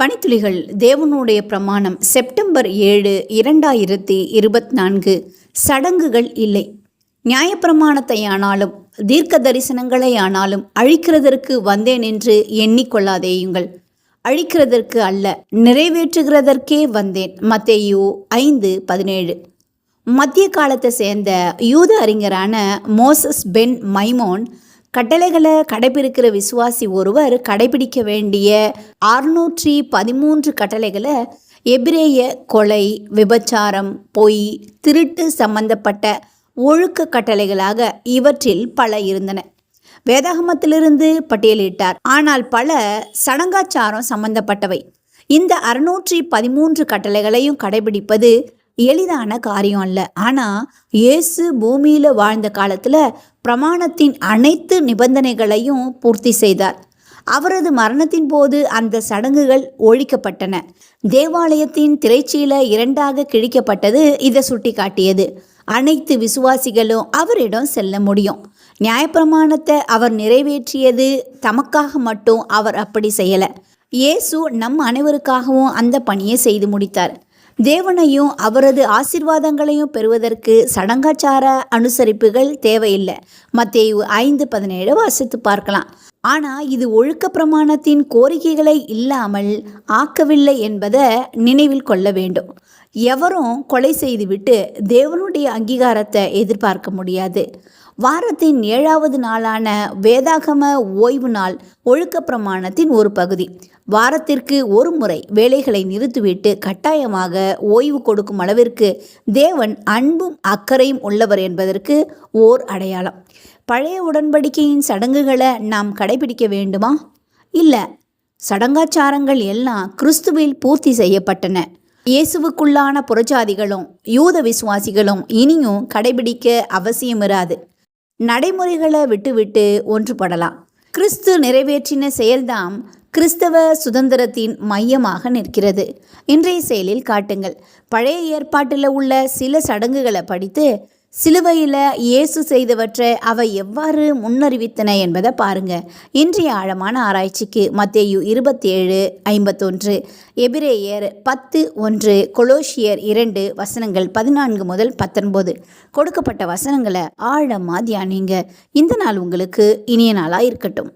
பனித்துளிகள் தேவனுடைய பிரமாணம் செப்டம்பர் ஏழு இரண்டாயிரத்தி இருபத்தி நான்கு சடங்குகள் இல்லை. நியாயப்பிரமாணத்தை ஆனாலும் தீர்க்க தரிசனங்களை ஆனாலும் அழிக்கிறதற்கு வந்தேன் என்று எண்ணிக்கொள்ளாதேயுங்கள். அழிக்கிறதற்கு அல்ல நிறைவேற்றுகிறதற்கே வந்தேன். மத்தேயோ ஐந்து பதினேழு. மத்திய காலத்தை சேர்ந்த யூத அறிஞரான மோசஸ் பென் மைமோன் கட்டளைகளை கடைபிடிக்கிற விசுவாசி ஒருவர் கடைபிடிக்க வேண்டிய அறுநூற்றி பதிமூன்று கட்டளைகளை எபிரேய கொலை விபச்சாரம் பொய் திருட்டு சம்பந்தப்பட்ட ஒழுக்க கட்டளைகளாக இவற்றில் பல இருந்தன. வேதாகமத்திலிருந்து பட்டியலிட்டார். ஆனால் பல சடங்காச்சாரம் சம்பந்தப்பட்டவை. இந்த அறுநூற்றி பதிமூன்று கட்டளைகளையும் கடைபிடிப்பது எளிதான காரியம் இல்லை ஆனால் இயேசு பூமியில் வாழ்ந்த காலத்தில் பிரமாணத்தின் அனைத்து நிபந்தனைகளையும் பூர்த்தி செய்தார். அவரது மரணத்தின் போது அந்த சடங்குகள் ஒழிக்கப்பட்டன. தேவாலயத்தின் திரைச்சீல இரண்டாக கிழிக்கப்பட்டது இதை சுட்டிக்காட்டியது. அனைத்து விசுவாசிகளும் அவரிடம் செல்ல முடியும். நியாயப்பிரமாணத்தை அவர் நிறைவேற்றியது தமக்காக மட்டும் அவர் அப்படி செய்யலை. இயேசு நம் அனைவருக்காகவும் அந்த பணியை செய்து முடித்தார். தேவனையும் அவரது ஆசிர்வாதங்களையும் பெறுவதற்கு சடங்காச்சார அனுசரிப்புகள் தேவையில்லை. மத்தேயு ஐந்து பதினேழு வாசித்து பார்க்கலாம். ஆனால் இது ஒழுக்க பிரமாணத்தின் கோரிக்கைகளை இல்லாமல் ஆக்கவில்லை என்பதை நினைவில் கொள்ள வேண்டும். எவரும் கொலை செய்துவிட்டு தேவனுடைய அங்கீகாரத்தை எதிர்பார்க்க முடியாது. வாரத்தின் ஏழாவது நாளான வேதாகம ஓய்வு நாள் ஒழுக்க பிரமாணத்தின் ஒரு பகுதி. வாரத்திற்கு ஒரு முறை வேலைகளை நிறுத்திவிட்டு கட்டாயமாக ஓய்வு கொடுக்கும் அளவிற்கு தேவன் அன்பும் அக்கறையும் உள்ளவர் என்பதற்கு ஓர் அடையாளம். பழைய உடன்படிக்கையின் சடங்குகளை நாம் கடைபிடிக்க வேண்டுமா? இல்லை சடங்காச்சாரங்கள் எல்லாம் கிறிஸ்துவில் பூர்த்தி செய்யப்பட்டன. இயேசுவுக்குள்ளான புறஜாதிகளும் யூத விசுவாசிகளும் இனியும் கடைபிடிக்க அவசியம் இராது நடைமுறைகளை விட்டுவிட்டு ஒன்றுபடலாம். கிறிஸ்து நிறைவேற்றின செயல்தாம் கிறிஸ்தவ சுதந்திரத்தின் மையமாக நிற்கிறது. இன்றைய செயலில் காட்டுங்கள். பழைய ஏற்பாட்டில் உள்ள சில சடங்குகளை படித்து சிலுவையில் இயேசு செய்தவற்றை அவை எவ்வாறு முன்னறிவித்தன என்பதை பாருங்க. இன்றைய ஆழமான ஆராய்ச்சிக்கு மத்தேயு இருபத்தி ஏழு ஐம்பத்தொன்று எபிரேயர் பத்து ஒன்று கொலோஷியர் இரண்டு வசனங்கள் பதினான்கு முதல் பத்தொன்பது. கொடுக்கப்பட்ட வசனங்களை ஆழமாக தியானிங்க. இந்த நாள் உங்களுக்கு இனிய நாளாக இருக்கட்டும்.